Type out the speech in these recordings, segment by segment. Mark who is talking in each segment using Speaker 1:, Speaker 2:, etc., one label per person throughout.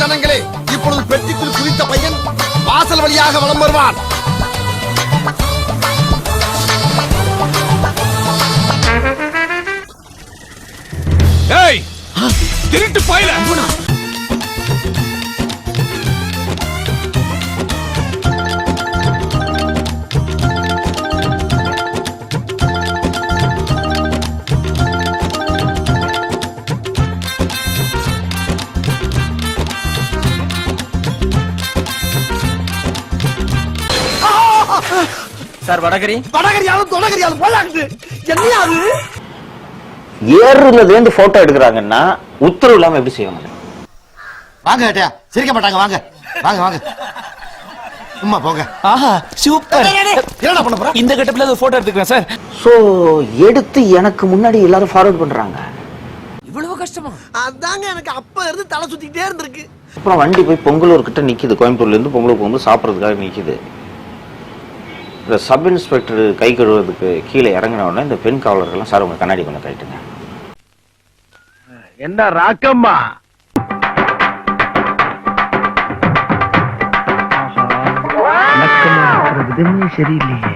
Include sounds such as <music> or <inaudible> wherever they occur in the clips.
Speaker 1: ஜனங்களே இப்பொழுது பெட்டிக்குள் குறித்த பையன் வாசல் வழியாக வலம் வருவான்.
Speaker 2: ஏய் திருட்டு பாயில.
Speaker 3: சார் வடகரி.
Speaker 1: வடகரியாலும் தொடகரியாலும் போலாக்குது என்னையா அது?
Speaker 4: ஏறுல இருந்து போட்டோ எடுக்கிறாங்கன்னா உத்தரவு இல்லாம எப்படி செய்வாங்க?
Speaker 1: வாங்க ஏட்டையா. சிரிக்க மாட்டாங்க வாங்க. வாங்க வாங்க. சும்மா போங்க.
Speaker 3: ஆஹா சூப்பர்.
Speaker 1: என்னடா பண்ண போற?
Speaker 3: இந்த கட்டப்ல ஒரு போட்டோ எடுத்துக்கிறேன் சார்.
Speaker 4: சோ எடுத்து எனக்கு முன்னாடி எல்லாரும் ஃபார்வர்ட் பண்றாங்க.
Speaker 3: இவ்வளவு கஷ்டமா?
Speaker 1: அதாங்க எனக்கு அப்ப இருந்து தலை சுத்திக்கிட்டே இருந்திருக்கு.
Speaker 4: அப்புறம் வண்டி போய் பொங்கலூர் கிட்ட நிக்குது. கோயம்புத்தூர்ல இருந்து பொங்கலூர் போகும்போது சாப்பிட்றதுக்காக நிக்குது. இந்த சப் இன்ஸ்பெக்டர் கை கழுவுறதுக்கு கீழே இறங்கின உடனே இந்த பெண் காவலர்கள்லாம் சார் உங்க கண்ணாடி கொஞ்சம் கழட்டுங்க
Speaker 5: என்ன ராக்கம்மா?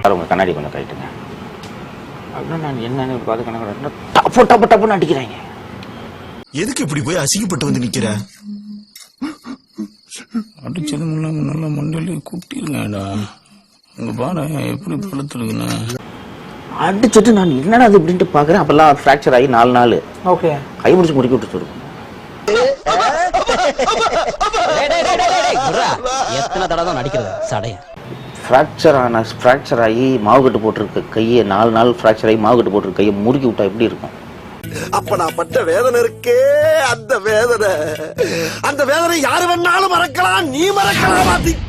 Speaker 4: சார் உங்க கண்ணாடி கொஞ்சம் கழட்டுங்க அப்படின்னு நான் என்னன்னு பார்த்து கணக்கு டப்பு டப்பு டப்புன்னு அடிக்கிறாங்க.
Speaker 6: எதுக்கு இப்படி போய் அசிங்கப்பட்டு வந்து நிக்கிற?
Speaker 7: அடிச்சதும் இல்லாம நல்லா உங்க பாரு எப்படி பழுத்துருக்குண்ணா
Speaker 4: அடிச்சிட்டு நான் என்னடா அது இப்படின்ட்டு பாக்குறேன். அப்பெல்லாம் ஃப்ராக்சர் ஆகி நாலு நாள்.
Speaker 3: ஓகே
Speaker 4: கை முடிச்சு முறுக்கி விட்டு
Speaker 3: எத்தனை தடவை தான் நடிக்கிறது சடைய
Speaker 4: ஃப்ராக்சர் ஆன ஃப்ராக்சர் ஆகி மாவு கட்டு போட்டிருக்க. கையை நாலு நாள் ஃப்ராக்சர் ஆகி மாவு கட்டு போட்டிருக்க. கையை முறுக்கி விட்டா எப்படி இருக்கும்?
Speaker 1: அப்ப நான் பட்ட வேதனை இருக்கே அந்த வேதனை. அந்த வேதனை யாரு வேணாலும் மறக்கலாம் நீ மறக்கலாம்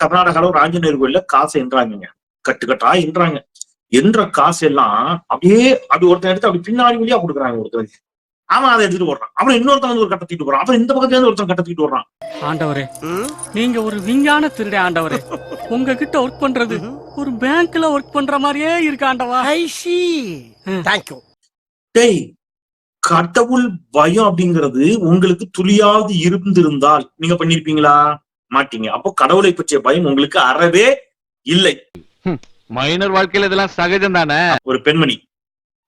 Speaker 8: கர்நாடகால ஒரு ஆஞ்சநேயர் கோயில்ல காசு என்றாங்க கட்டு கட்டா என்றாங்க என்ற காசு எல்லாம் அப்படியே அப்படி ஒருத்தன் எடுத்து அப்படி பின்னாடி வழியா கொடுக்குறாங்க ஒருத்தருக்கு அவன் அதை எடுத்துட்டு போடுறான் அப்புறம் இன்னொருத்தன் வந்து ஒரு கட்ட தூக்கிட்டு போறான். அப்புறம் இந்த பக்கத்துல இருந்து ஒருத்தன் கட்ட தூக்கிட்டு வர்றான்.
Speaker 9: ஆண்டவரே நீங்க ஒரு விஞ்ஞான திருடே ஆண்டவரே. <laughs> உங்ககிட்ட ஒர்க் பண்றது ஒரு பேங்க்ல ஒர்க் பண்ற மாதிரியே இருக்கு ஆண்டவா.
Speaker 1: ஐ சி தேங்க்யூ
Speaker 8: டேய் கடவுள் பயம் அப்படிங்கிறது உங்களுக்கு துளியாவது இருந்திருந்தால். நீங்க பண்ணிருப்பீங்களா? மாட்டீங்க. அப்போ கடவுளை பற்றிய பயம் உங்களுக்கு அறவே இல்லை.
Speaker 5: மைனர் வாழ்க்கையில இதெல்லாம் சகஜம் தானே
Speaker 8: ஒரு பெண்மணி.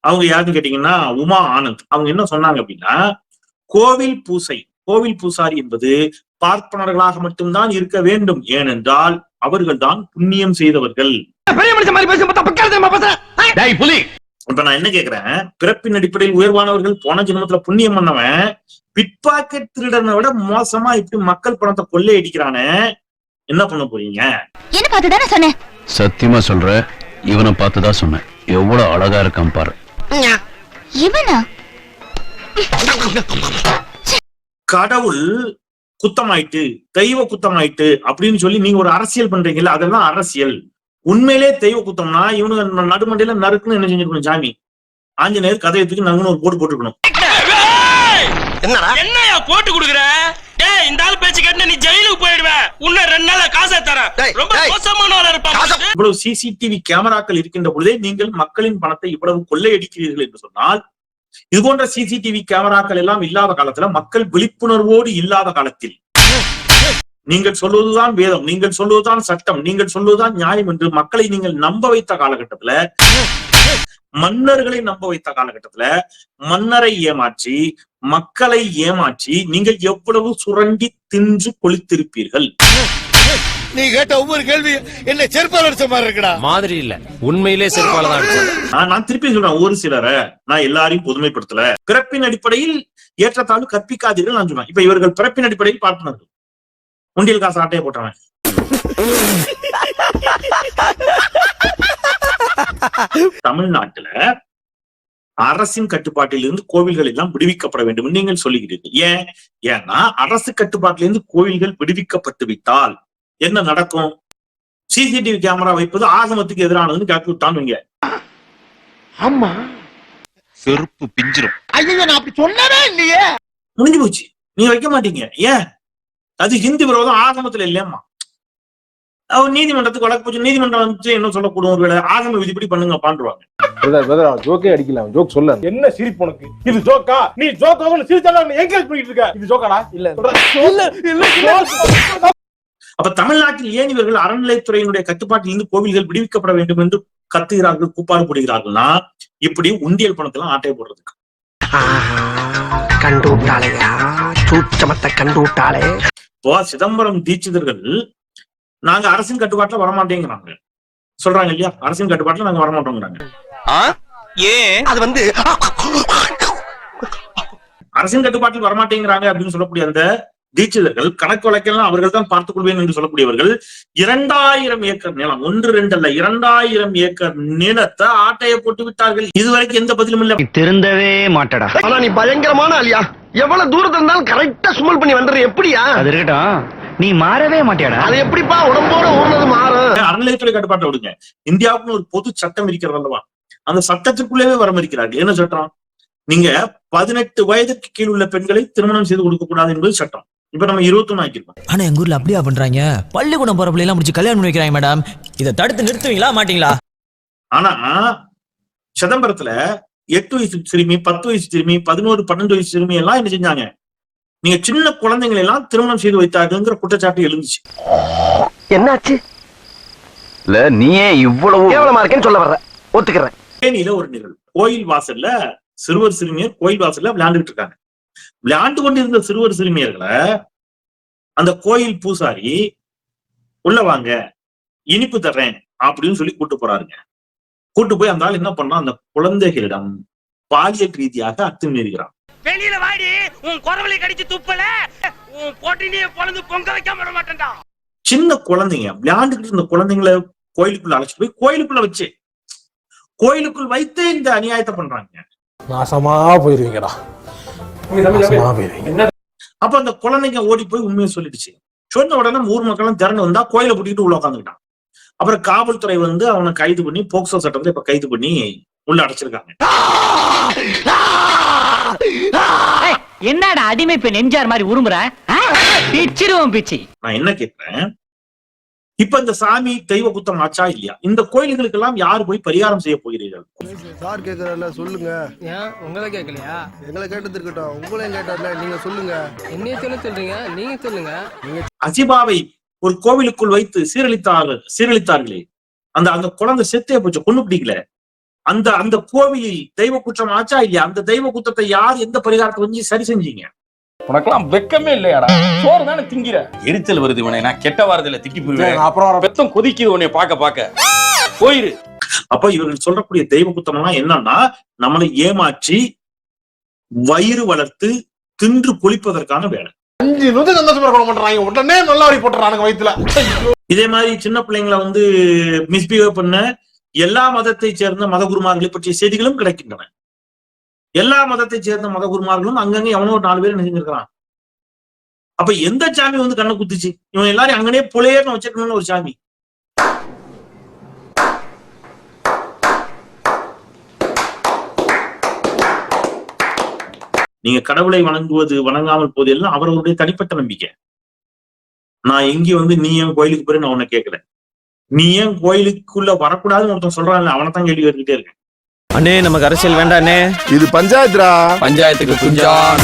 Speaker 8: அவங்க யாருன்னு கேட்டீங்கன்னா உமா ஆனந்த். அவங்க என்ன சொன்னாங்க அப்படின்னா கோவில் பூசை. கோவில் பூசாரி என்பது பார்ப்பனர்களாக மட்டும்தான் இருக்க வேண்டும். ஏனென்றால் அவர்கள்தான் புண்ணியம் செய்தவர்கள். இப்ப நான் என்ன கேக்குறேன்? பிறப்பின் அடிப்படையில் உயர்வானவர்கள் போன ஜென்மத்துல புண்ணியம் பண்ணவன் பிட்பாக்கெட் திருடனை விட மோசமா இப்படி மக்கள் பணத்தை கொள்ளையடிக்கிறானே என்ன பண்ண போறீங்க?
Speaker 10: என்ன பார்த்து தானே சொன்னேன்?
Speaker 7: சத்தியமா சொல்ற இவனை பார்த்து தான் சொன்னேன். எவ்வளவு அழகா இருக்கான் பாரு.
Speaker 10: இவனா?
Speaker 8: கடவுள் குத்தமாயிட்டு தெய்வ குத்தமாயிட்டு அப்படின்னு சொல்லி நீங்க ஒரு அரசியல் பண்றீங்கல்ல அதெல்லாம் அரசியல். உண்மையிலே தெய்வ குத்தம்னா இவனுங்க நடுமண்டையில நறுக்குன்னு என்ன செஞ்சிருக்கணும் சாமி? ஆஞ்சநேயர் கதையை தூக்கி நங்குன்னு ஒரு போட்டு போட்டுருக்கணும்.
Speaker 1: என்னடா?
Speaker 9: என்னையா போட்டு குடுக்குற? டேய் இந்த ஆள் பேச்சு கேட்டு நீ ஜெயிலுக்கு போயிடுவ. உன்ன ரெண்டு நாள்ல காசை தரேன். ரொம்ப
Speaker 1: டேய்.
Speaker 9: மோசமான ஆளா இருப்பான்
Speaker 8: இவ்வளவு சிசிடிவி கேமராக்கள் இருக்கின்ற பொழுதே நீங்கள் மக்களின் பணத்தை இவ்வளவு கொள்ளையடிக்கிறீர்கள் என்று சொன்னால் இது போன்ற சிசிடிவி கேமராக்கள் எல்லாம் இல்லாத காலத்துல மக்கள் விழிப்புணர்வோடு இல்லாத காலத்தில் நீங்கள் சொல்வதுதான் வேதம் நீங்கள் சொல்வதுதான் சட்டம் நீங்கள் சொல்வதுதான் நியாயம் என்று மக்களை நீங்கள் நம்ப வைத்த காலகட்டத்துல மன்னர்களை நம்ப வைத்த காலகட்டத்துல மன்னரை ஏமாற்றி மக்களை ஏமாற்றி நீங்கள் எவ்வளவு சுரண்டி தின்று கொளித்திருப்பீர்கள்?
Speaker 1: நீ கேட்ட ஒவ்வொரு கேள்வி என்ன செருப்பால் அடிச்ச மாதிரி இருக்குடா.
Speaker 3: மாதிரி இல்ல. உண்மையிலே செருப்பால தான்
Speaker 8: நான் திருப்பி சொல்றேன் ஒரு சிலரை நான் எல்லாரையும் பொதுமைப்படுத்தல. பிறப்பின் அடிப்படையில் ஏற்றத்தாழ்வு கற்பிக்காதீர்கள் நான் சொல்றேன். இப்ப இவர்கள் பிறப்பின் அடிப்படையில் பார்ப்பனர்கள். உண்டியல் காசு ஆட்டையை போட்டவன் தமிழ்நாட்டுல அரசின் கட்டுப்பாட்டில் இருந்து கோவில்கள் எல்லாம் விடுவிக்கப்பட வேண்டும் நீங்கள் சொல்லுகிறீர்கள். ஏன்? ஏன்னா அரசு கட்டுப்பாட்டிலிருந்து கோவில்கள் விடுவிக்கப்பட்டு விட்டால் என்ன நடக்கும்? சிசிடிவி கேமரா வைப்பது ஆகமத்துக்கு எதிரானதுன்னு கேட்டு விட்டான்னு வைங்க.
Speaker 1: ஆமா.
Speaker 6: செருப்பு பிஞ்சிரும்.
Speaker 1: ஐயோ நான் அப்படி சொன்னவே இல்லையே.
Speaker 8: முடிஞ்சு போச்சு. நீங்க வைக்க மாட்டீங்க. ஏன்? அது ஹிந்தி விரோதம் ஆகமத்துல இல்லையம்மா அவர் நீதிமன்றத்துக்கு வழக்கு போச்சு நீதிமன்றம் வந்து என்ன சொல்லக்கூடும் ஒருவேளை ஆகம விதிப்படி பண்ணுங்க பாண்டுருவாங்க
Speaker 5: ஜோக்கே அடிக்கலாம் ஜோக் சொல்ல என்ன சிரிப்பு உனக்கு? இது ஜோக்கா? நீ ஜோக்கா சிரிச்சாலும் என்கரேஜ் பண்ணிட்டு இருக்க? இது ஜோக்காடா? இல்ல. இல்ல.
Speaker 8: அப்ப தமிழ்நாட்டில் ஏன் இவர்கள் அறநிலைத்துறையினுடைய கட்டுப்பாட்டில் இருந்து கோவில்கள் விடுவிக்கப்பட வேண்டும் என்று கத்துகிறார்கள் கூப்பாடு போடுகிறார்கள்னா இப்படி உண்டியல் பணத்தெல்லாம் ஆட்டை போடுறதுக்கு.
Speaker 1: கண்டு விட்டாளையா சூச்சமத்தை கண்டு விட்டாளே
Speaker 8: இப்போ சிதம்பரம் தீட்சிதர்கள் நாங்க அரசின் கட்டுப்பாட்டுல வரமாட்டேங்கிறாங்க. சொல்றாங்க இல்லையா? அரசின் கட்டுப்பாட்டுல நாங்க வரமாட்டோங்கிறாங்க.
Speaker 6: ஏன்?
Speaker 1: அது வந்து
Speaker 8: அரசின் கட்டுப்பாட்டில் வரமாட்டேங்கிறாங்க அப்படின்னு சொல்லக்கூடிய அந்த தீட்சிதர்கள் கணக்கு வழக்கெல்லாம் அவர்கள் தான் பார்த்துக் கொள்வேன் என்று சொல்லக்கூடியவர்கள் இரண்டாயிரம் ஏக்கர் நிலம் ஒன்று ரெண்டு அல்ல இரண்டாயிரம் ஏக்கர் நிலத்தை ஆட்டைய போட்டு விட்டார்கள். இதுவரைக்கும் எந்த பதிலும் இல்ல.
Speaker 5: திருந்தவே மாட்டடா.
Speaker 1: ஆனா நீ பயங்கரமான ஆளியா? எவ்வளவு தூரத்துல இருந்தாலும் கரெக்டா சுமல் பண்ணி வந்துடுற எப்படியா?
Speaker 5: அது இருக்கட்டும். நீ மாறவே மாட்டியாடா.
Speaker 1: அது எப்படிப்பா உடம்போட ஊர்னது மாறும்?
Speaker 8: அறநிலையத்துறை கட்டுப்பாட்டை விடுங்க. இந்தியாவுக்குன்னு ஒரு பொது சட்டம் இருக்கிறது அல்லவா? அந்த சட்டத்திற்குள்ளேயே வரமறிக்கிறார்கள் என்ன சட்டம்? நீங்க பதினெட்டு வயதுக்கு கீழ் உள்ள பெண்களை திருமணம் செய்து கொடுக்க கூடாது என்பது சட்டம். இப்ப நம்ம இருபத்தொன்னு ஆக்கியிருக்கோம்
Speaker 3: ஆனா எங்க ஊர்ல அப்படியா பண்றாங்க? பள்ளிக்கூடம் போற பிள்ளைலாம் முடிச்சு கல்யாணம் பண்ணி வைக்கிறாங்க மேடம். இதை தடுத்து நிறுத்துவீங்களா மாட்டீங்களா?
Speaker 8: ஆனா சிதம்பரத்துல எட்டு வயசு சிறுமி பத்து வயசு சிறுமி பதினோரு பன்னெண்டு வயசு சிறுமி எல்லாம் என்ன செஞ்சாங்க? நீங்க சின்ன குழந்தைங்களை எல்லாம் திருமணம் செய்து வைத்தார்கள்ங்கிற குற்றச்சாட்டு எழுந்துச்சு.
Speaker 1: என்னாச்சு?
Speaker 5: இல்ல நீயே இவ்வளவு
Speaker 1: கேவலமா இருக்கேன்னு சொல்ல வர்ற. ஒத்துக்கிறேன்.
Speaker 8: தேனியில ஒரு நிகழ்வு. கோயில் வாசல்ல சிறுவர் சிறுமியர் கோயில் வாசல்ல விளையாண்டுட்டு இருக்காங்க. விளையாண்டு கொண்டிருந்த சிறுவர் சிறுமியர்களை அந்த கோயில் பூசாரி உள்ள வாங்க இனிப்பு தர்றேன் அப்படின்னு சொல்லி கூட்டு போறாருங்க. கூட்டு போய் அந்த ஆள் என்ன பண்ணா அந்த குழந்தைகளிடம் பாலியல் ரீதியாக அத்துமீறுகிறான்.
Speaker 9: வெளியில வாடி உன் குறவலை கடிச்சு துப்பல உன் பொட்டினிய பொழந்து பொங்க வைக்காம விட மாட்டேன்டா.
Speaker 8: சின்ன குழந்தைங்க விளையாண்டுக்கிட்டு இருந்த குழந்தைங்களை கோயிலுக்குள்ள அழைச்சிட்டு போய் கோயிலுக்குள்ள வச்சு கோயிலுக்குள் வைத்து இந்த அநியாயத்தை பண்றாங்க.
Speaker 5: நாசமா போயிருவீங்கடா.
Speaker 8: அப்ப அந்த குழந்தைங்க ஓடி போய் உண்மையை சொல்லிடுச்சு. சொன்ன உடனே ஊர் மக்களும் திறந்து வந்தா கோயிலை பூட்டிட்டு உள்ள உட்காந்துக்கிட்டான் அப்புறம் காவல்துறை வந்து அவனை கைது பண்ணி போக்சோ சட்டத்துல இப்ப கைது பண்ணி உள்ள அடைச்சிருக்காங்க.
Speaker 9: என்னடா அடிமை பெண் எம்ஜிஆர் மாதிரி உருமுற பிச்சிருவோம் பிச்சி.
Speaker 8: நான் என்ன கேட்கிறேன் இப்ப இந்த சாமி தெய்வ குத்தம் ஆச்சா இல்லையா? இந்த கோயில்களுக்கு எல்லாம் யார் போய் பரிகாரம் செய்ய போகிறீர்கள்?
Speaker 1: சார் கேக்குறல சொல்லுங்க.
Speaker 9: ஏன்? உங்களை கேட்கலையா?
Speaker 1: எங்களை கேட்டது இருக்கட்டும். உங்களையும் கேட்டார்ல நீங்க சொல்லுங்க.
Speaker 9: என்னைய சொல்ல சொல்றீங்க? நீங்க சொல்லுங்க.
Speaker 8: அசிபாவை ஒரு கோவிலுக்குள் வைத்து சீரழித்தார்கள் சீரழித்தார்களே. அந்த அந்த குழந்தை செத்தே போச்சு. கொண்டு பிடிக்கல. அந்த அந்த கோவிலில் தெய்வ குற்றம் ஆச்சா இல்லையா? அந்த தெய்வ குற்றத்தை யார் எந்த பரிகாரத்தை வந்து சரி செஞ்சீங்க?
Speaker 5: உனக்கெல்லாம் வெக்கமே இல்லையாடா? சோறு தானே திங்கிற?
Speaker 2: எரிச்சல் வருது இவனை நான் கெட்ட வாரத்துல திட்டி போயிருவேன்
Speaker 5: அப்புறம்
Speaker 2: பெத்தம் கொதிக்குது உன்னை பார்க்க பார்க்க. போயிரு.
Speaker 8: அப்ப இவர்கள் சொல்லக்கூடிய தெய்வ குத்தம் எல்லாம் என்னன்னா நம்மளை ஏமாற்றி வயிறு வளர்த்து தின்று பொழிப்பதற்கான வேலை.
Speaker 5: அஞ்சு நிமிஷம் சந்தோஷமா இருக்க பண்றாங்க. உடனே நல்லா வரி போட்டுறானுங்க வயித்துல.
Speaker 8: இதே மாதிரி சின்ன பிள்ளைங்களை வந்து மிஸ்பிஹேவ் பண்ண எல்லா மதத்தை சேர்ந்த மதகுருமார்களை பற்றிய செய்திகளும் கிடைக்கின்றன. எல்லா மதத்தை சேர்ந்த மத குருமார்களும் அங்கங்க எவனோ ஒரு நாலு பேர் நினைஞ்சிருக்கிறான் அப்ப எந்த சாமி வந்து கண்ணை குத்துச்சு? இவன் எல்லாரும் அங்கனே புலையர்னு வச்சிருக்கணும்னு ஒரு சாமி. நீங்க கடவுளை வணங்குவது வணங்காமல் போது எல்லாம் அவர்களுடைய தனிப்பட்ட நம்பிக்கை. நான் எங்க வந்து நீ ஏன் கோயிலுக்கு போய் நான் உன்னை கேட்கல நீ ஏன் கோயிலுக்குள்ள வரக்கூடாதுன்னு ஒருத்தன் சொல்றான்ல அவனை தான் கேள்வி கேட்டுக்கிட்டே இருக்கேன்.
Speaker 3: அண்ணே நமக்கு அரசியல் வேண்டாண்ணே
Speaker 1: இது பஞ்சாயத்துரா?
Speaker 2: பஞ்சாயத்துக்கு குஞ்சான்